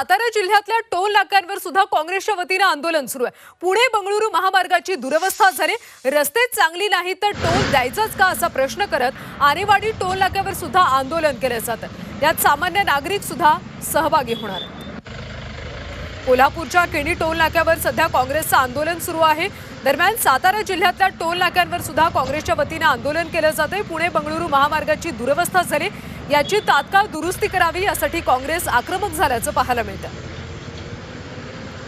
सातारा जिल्ह्यातल्या टोल नाक्यांवर सुद्धा काँग्रेसच्या वतीनं आंदोलन सुरू आहे. पुणे बंगळुरू महामार्गाची दुरवस्था झाली. रस्ते चांगली नाही तर टोल द्यायचाच का असा प्रश्न करत आरेवाडी टोल नाक्यावर सुद्धा आंदोलन केलं जातं. यात सामान्य नागरिक सुद्धा सहभागी होणार कोल्हापूरच्या केणी टोल नाक्यावर सध्या काँग्रेसचं आंदोलन सुरू आहे. दरम्यान सातारा जिल्ह्यातल्या टोल नाक्यांवर सुद्धा काँग्रेसच्या वतीनं आंदोलन केलं जातंय. पुणे बंगळुरू महामार्गाची दुरवस्था झाली. याची तात्काळ दुरुस्ती करावी यासाठी काँग्रेस आक्रमक झाल्याचं पाहायला मिळतं.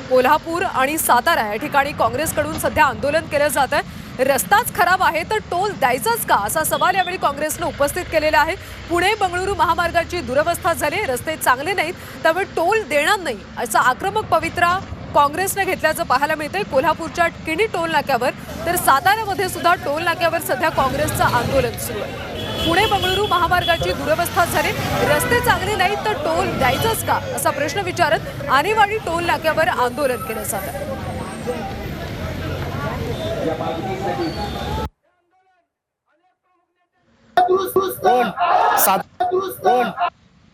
कोल्हापूर आणि सातारा या ठिकाणी काँग्रेसकडून सध्या आंदोलन केलं जात आहे रस्ताच खराब आहे तर टोल द्यायचाच का? असा सवाल यावेळी काँग्रेसनं उपस्थित केलेला आहे. पुणे बंगळुरू महामार्गाची दुरवस्था झाली रस्ते चांगले नाहीत त्यामुळे टोल देणार नाही असा आक्रमक पवित्रा काँग्रेसने घेतल्याचं पाहायला मिळतंय. कोल्हापूरच्या किणी टोल नाक्यावर तर साताऱ्यामध्ये सुद्धा टोल नाक्यावर सध्या काँग्रेसचं आंदोलन सुरू आहे. पुणे बंगळुरू महामार्गाची दुरवस्था झाली. रस्ते चांगले नाहीत तर टोल द्यायचाच का? असा प्रश्न विचारत आणेवाडी टोल नाक्यावर आंदोलन केलं जात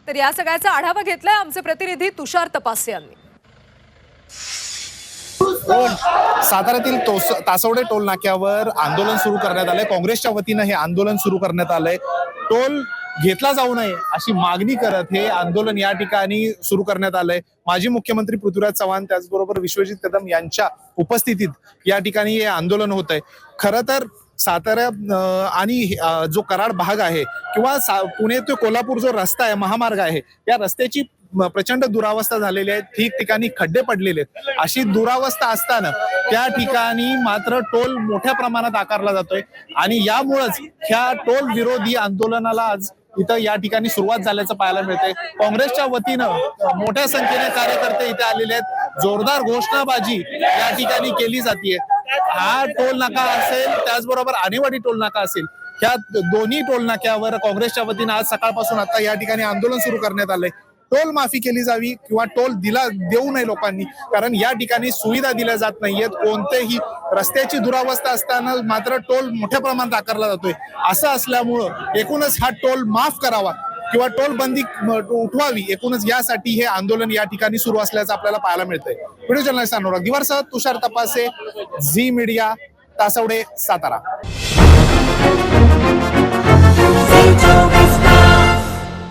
तर या सगळ्याचा आढावा घेतलाय आमचे प्रतिनिधी तुषार तपासे यांनी. साताऱ्यातील तोस तासवडे टोल नाक्यावर आंदोलन सुरू करण्यात आलंय. काँग्रेसच्या वतीनं हे आंदोलन सुरू करण्यात आलंय. टोल घेतला जाऊ नये अशी मागणी करत हे आंदोलन या ठिकाणी सुरू करण्यात आलंय. माजी मुख्यमंत्री पृथ्वीराज चव्हाण त्याचबरोबर विश्वजित कदम यांच्या उपस्थितीत या ठिकाणी हे आंदोलन होत आहे खरं तर सातारा आणि जो कराड भाग आहे किंवा सा- पुणे ते कोल्हापूर जो रस्ता आहे महामार्ग आहे या रस्त्याची प्रचंड दुरावस्था झालेली आहे ठिकठिकाणी खड्डे पडलेले आहेत. अशी दुरावस्था असताना त्या ठिकाणी मात्र टोल मोठ्या प्रमाणात आकारला जातोय. आणि यामुळेच ह्या टोल विरोधी आंदोलनाला आज इथं या ठिकाणी सुरुवात झाल्याचं पाहायला मिळतंय. काँग्रेसच्या वतीनं मोठ्या संख्येने कार्यकर्ते इथे आलेले आहेत. जोरदार घोषणाबाजी या ठिकाणी केली जाते हा टोल नाका असेल त्याचबरोबर आणेवाडी टोल नाका असेल ह्या दोन्ही टोल नाक्यावर काँग्रेसच्या वतीनं आज सकाळपासून आता या ठिकाणी आंदोलन सुरू करण्यात आलंय. टोल माफी केली जावी किंवा टोल दिला देऊ नये लोकांनी. कारण या ठिकाणी सुविधा दिल्या जात नाहीयेत. कोणतेही रस्त्याची दुरावस्था असताना मात्र टोल मोठ्या प्रमाणात आकारला जातोय. असं असल्यामुळं एकूणच हा टोल माफ करावा किंवा टोल बंदी उठवावी एकूणच यासाठी हे आंदोलन या ठिकाणी सुरू असल्याचं आपल्याला पाहायला मिळतंय. व्हिडिओ जर्नलिस्ट अनुराग दिवारसह तुषार तपासे झी मीडिया तासवडे सातारा.